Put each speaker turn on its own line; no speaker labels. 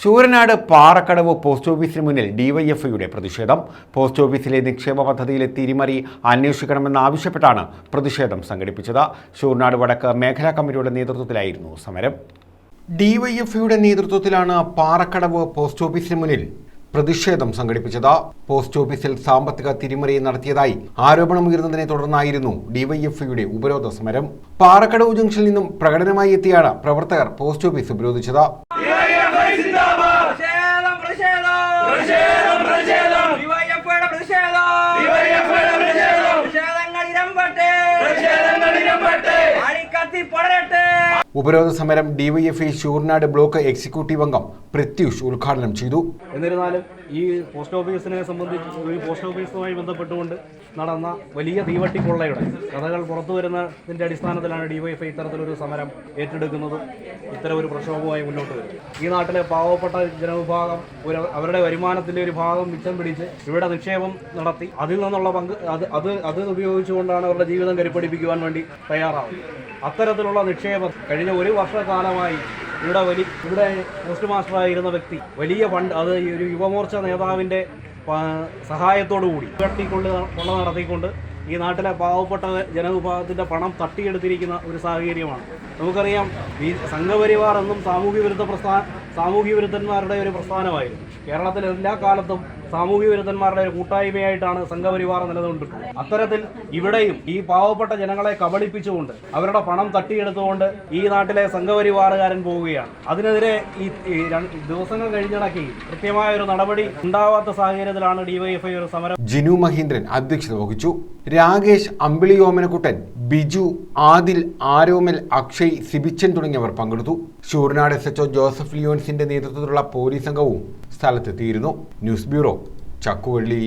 Sooranad Parakkadavu post ഓഫീസിന് മുന്നിൽ ഡിവൈഎഫ്ഐയുടെ പ്രതിഷേധം. പോസ്റ്റ് ഓഫീസിലെ നിക്ഷേപ പദ്ധതിയിലെ തിരിമറി അന്വേഷിക്കണമെന്നാവശ്യപ്പെട്ടാണ് പ്രതിഷേധം സംഘടിപ്പിച്ചത്. ശൂരനാട് വടക്ക് മേഖലാ കമ്മിറ്റിയുടെ നേതൃത്വത്തിലായിരുന്നു സമരം. ഡിവൈഎഫ്ഐയുടെ നേതൃത്വത്തിലാണ് പാറക്കടവ് പോസ്റ്റ് ഓഫീസിന് മുന്നിൽ പ്രതിഷേധം സംഘടിപ്പിച്ചത്. പോസ്റ്റ് ഓഫീസിൽ സാമ്പത്തിക തിരിമറി നടത്തിയതായി ആരോപണം ആരോപണമുയർന്നതിനെ തുടർന്നായിരുന്നു ഡിവൈഎഫ്ഐയുടെ ഉപരോധ സമരം. പാറക്കടവ് ജംഗ്ഷനിൽ നിന്നും പ്രകടനമായി എത്തിയാണ് പ്രവർത്തകർ പോസ്റ്റ് ഓഫീസ് ഉപരോധിച്ചത്.
पड़े
ഉപരോധ സമരം ഡിവൈഎഫ്ഐ ഷൂർനാട് ബ്ലോക്ക് എക്സിക്യൂട്ടീവ് അംഗം പ്രത്യൂഷ് ഉദ്ഘാടനം ചെയ്തു.
എന്നിരുന്നാലും ഈ പോസ്റ്റ് ഓഫീസിനെ സംബന്ധിച്ച് ഈ പോസ്റ്റ് ഓഫീസുമായി ബന്ധപ്പെട്ടുകൊണ്ട് നടന്ന വലിയ തീവട്ടിക്കൊള്ളയുടെ കഥകൾ പുറത്തു വരുന്നതിന്റെ അടിസ്ഥാനത്തിലാണ് ഡിവൈഎഫ്ഐ ഇത്തരത്തിലൊരു സമരം ഏറ്റെടുക്കുന്നതും. ഇത്തരം ഒരു പ്രക്ഷോഭവുമായി മുന്നോട്ട് വരുന്നത് ഈ നാട്ടിലെ പാവപ്പെട്ട ജനവിഭാഗം ഒരു അവരുടെ വരുമാനത്തിന്റെ ഒരു ഭാഗം മിച്ചം പിടിച്ച് ഇവിടെ നിക്ഷേപം നടത്തി അതിൽ നിന്നുള്ള പങ്ക് അത് അത് അത് ഉപയോഗിച്ചുകൊണ്ടാണ് അവരുടെ ജീവിതം കരുപ്പിടിപ്പിക്കുവാൻ വേണ്ടി തയ്യാറാവുന്നത്. അത്തരത്തിലുള്ള നിക്ഷേപം കഴിഞ്ഞ ഒരു വർഷക്കാലമായി ഇവിടെ വലിയ ഇവിടെ പോസ്റ്റ് മാസ്റ്ററായിരുന്ന വ്യക്തി വലിയ ഫണ്ട് അത് ഒരു യുവമോർച്ച നേതാവിന്റെ സഹായത്തോടു കൂടി തട്ടിക്കൊണ്ട് കൊള്ള നടത്തിക്കൊണ്ട് ഈ നാട്ടിലെ പാവപ്പെട്ട ജനവിഭാഗത്തിന്റെ പണം തട്ടിയെടുത്തിരിക്കുന്ന ഒരു സാഹചര്യമാണ്. നമുക്കറിയാം ഈ സംഘപരിവാർ എന്നും സാമൂഹ്യ വിരുദ്ധ പ്രസ്ഥാന സാമൂഹ്യ വിരുദ്ധന്മാരുടെ ഒരു പ്രസ്ഥാനമായിരുന്നു. കേരളത്തിൽ എല്ലാ കാലത്തും സാമൂഹ്യ വിരുദ്ധന്മാരുടെ ഒരു കൂട്ടായ്മയായിട്ടാണ് സംഘപരിവാർ നിലനിന്നിട്ടുള്ളത്. അത്തരത്തിൽ ഇവിടെയും ഈ പാവപ്പെട്ട ജനങ്ങളെ കബളിപ്പിച്ചുകൊണ്ട് അവരുടെ പണം തട്ടിയെടുത്തുകൊണ്ട് ഈ നാട്ടിലെ സംഘപരിവാറുകാരൻ പോവുകയാണ്. അതിനെതിരെ ഈ ദിവസങ്ങൾ കഴിഞ്ഞിടക്കി കൃത്യമായ ഒരു നടപടി ഉണ്ടാവാത്ത സാഹചര്യത്തിലാണ് ഡിവൈഎഫ്ഐ ഒരു സമരം
ജിനു മഹീന്ദ്രൻ അധ്യക്ഷത വഹിച്ചു. രാകേഷ് അമ്പിളി ഓമനക്കുട്ടൻ ബിജു ആദിൽ ആരോമൽ അക്ഷയ് സിബിച്ചൻ തുടങ്ങിയവർ പങ്കെടുത്തു. ഷൂർനാട് എസ് എച്ച്ഒ ജോസഫ് ലിയോൻസിന്റെ നേതൃത്വത്തിലുള്ള പോലീസ് സംഘവും സ്ഥലത്തെത്തിയിരുന്നു. News bureau Chakkuvally.